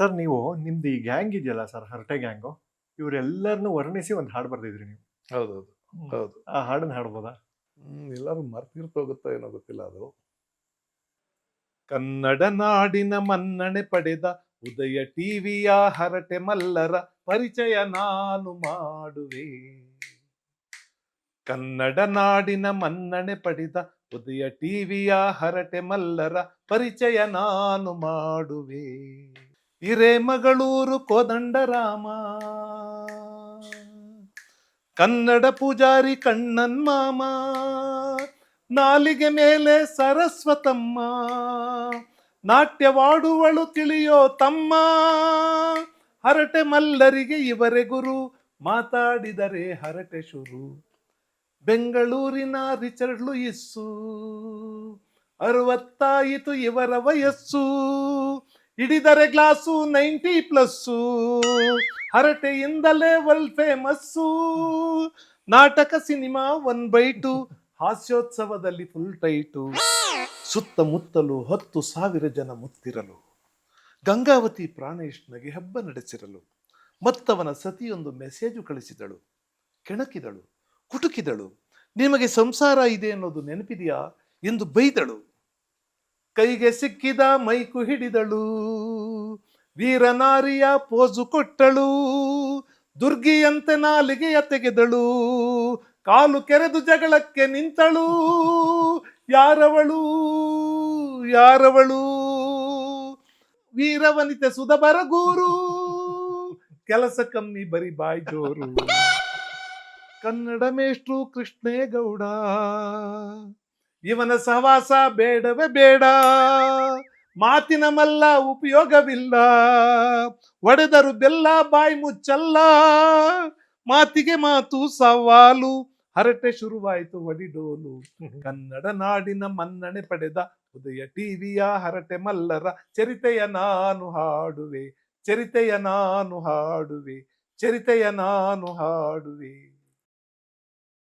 Sir ನೀವು ನಿಮ್ದು ಈ ಗ್ಯಾಂಗ್ ಇದೆಯಲ್ಲ ಸರ್ ಹರಟೆ ಗ್ಯಾಂಗು ಇವರೆಲ್ಲರನ್ನು ವರ್ಣಿಸಿ ಒಂದು ಹಾಡು ಬರ್ದಿದ್ರಿ ನೀವು. ಹೌದು ಹೌದು ಹೌದು. ಆ ಹಾಡನ್ನ ಹಾಡ್ಬೋದಾ? ಹ್ಮ್, ಎಲ್ಲರೂ ಮರ್ತಿರ್ತೋಗುತ್ತೋ ಏನೋ ಗೊತ್ತಿಲ್ಲ ಅದು. ಕನ್ನಡ ನಾಡಿನ ಮನ್ನಣೆ ಪಡೆದ ಉದಯ ಟಿವಿಯ ಹರಟೆ ಮಲ್ಲರ ಪರಿಚಯ ನಾನು ಮಾಡುವೆ. ಕನ್ನಡ ನಾಡಿನ ಮನ್ನಣೆ ಪಡೆದ ಉದಯ ಟಿವಿಯ ಹರಟೆ ಮಲ್ಲರ ಪರಿಚಯ ನಾನು ಮಾಡುವೆ. ಹಿರೇಮಗಳೂರು ಕೋದಂಡರಾಮ. ಕನ್ನಡ ಪೂಜಾರಿ ಕಣ್ಣನ್ ಮಾಮ. ನಾಲಿಗೆ ಮೇಲೆ ಸರಸ್ವತಮ್ಮ. ನಾಟ್ಯವಾಡುವಳು ತಿಳಿಯೋ ತಮ್ಮ. ಹರಟೆ ಮಲ್ಲರಿಗೆ ಇವರೆ ಗುರು. ಮಾತಾಡಿದರೆ ಹರಟೆ ಶುರು. ಬೆಂಗಳೂರಿನ ರಿಚರ್ಡ್ ಲೂಯಿಸ್ಸು. ಅರವತ್ತಾಯಿತು ಇವರ ವಯಸ್ಸು. ಹಿಡಿದರೆ ಗ್ಲಾಸು ನೈಂಟಿ ಪ್ಲಸ್ಸು, ಹರಟೆಯಿಂದಲೇ ವರ್ಲ್ಡ್ ಫೇಮಸ್ಸು ನಾಟಕ ಸಿನಿಮಾ ಒನ್ ಬೈ ಟು ಹಾಸ್ಯೋತ್ಸವದಲ್ಲಿ ಫುಲ್ ಟೈಟು ಸುತ್ತಮುತ್ತಲು ಹತ್ತು ಸಾವಿರ ಜನ ಮುತ್ತಿರಲು. ಗಂಗಾವತಿ ಪ್ರಾಣೇಶ್ನಗೆ ಹಬ್ಬ ನಡೆಸಿರಲು. ಮತ್ತವನ ಸತಿಯೊಂದು ಮೆಸೇಜು ಕಳಿಸಿದಳು. ಕೆಣಕಿದಳು, ಕುಟುಕಿದಳು. ನಿಮಗೆ ಸಂಸಾರ ಇದೆ ಅನ್ನೋದು ನೆನಪಿದೆಯಾ ಎಂದು ಬೈದಳು. ಕೈಗೆ ಸಿಕ್ಕಿದ ಮೈಕು ಹಿಡಿದಳು. ವೀರನಾರಿಯ ಪೋಜು ಕೊಟ್ಟಳು. ದುರ್ಗಿಯಂತೆ ನಾಲಿಗೆಯ ತೆಗೆದಳು. ಕಾಲು ಕೆರೆದು ಜಗಳಕ್ಕೆ ನಿಂತಳು. ಯಾರವಳು? ಯಾರವಳು? ವೀರವನಿತೆ ಸುಧ ಬರಗೂರು ಕೆಲಸ ಕಮ್ಮಿ ಬರಿ ಬಾಯ್ ಜೋರು. ಕನ್ನಡ ಮೇಷ್ಟ್ರು ಕೃಷ್ಣೇಗೌಡ. ಇವನ ಸಹವಾಸ ಬೇಡವೇ ಬೇಡ. ಮಾತಿನ ಮಲ್ಲ ಉಪಯೋಗವಿಲ್ಲ. ಒಡೆದರು ಬೆಲ್ಲ ಬಾಯಿ ಮುಚ್ಚಲ್ಲ. ಮಾತಿಗೆ ಮಾತು ಸವಾಲು. ಹರಟೆ ಶುರುವಾಯಿತು ಒಡಿಡೋಲು. ಕನ್ನಡ ನಾಡಿನ ಮನ್ನಣೆ ಪಡೆದ ಉದಯ ಟಿವಿಯ ಹರಟೆ ಮಲ್ಲರ ಚರಿತೆಯ ನಾನು ಹಾಡುವೆ. ಚರಿತೆಯ ನಾನು ಹಾಡುವೆ. ಚರಿತೆಯ ನಾನು ಹಾಡುವೆ.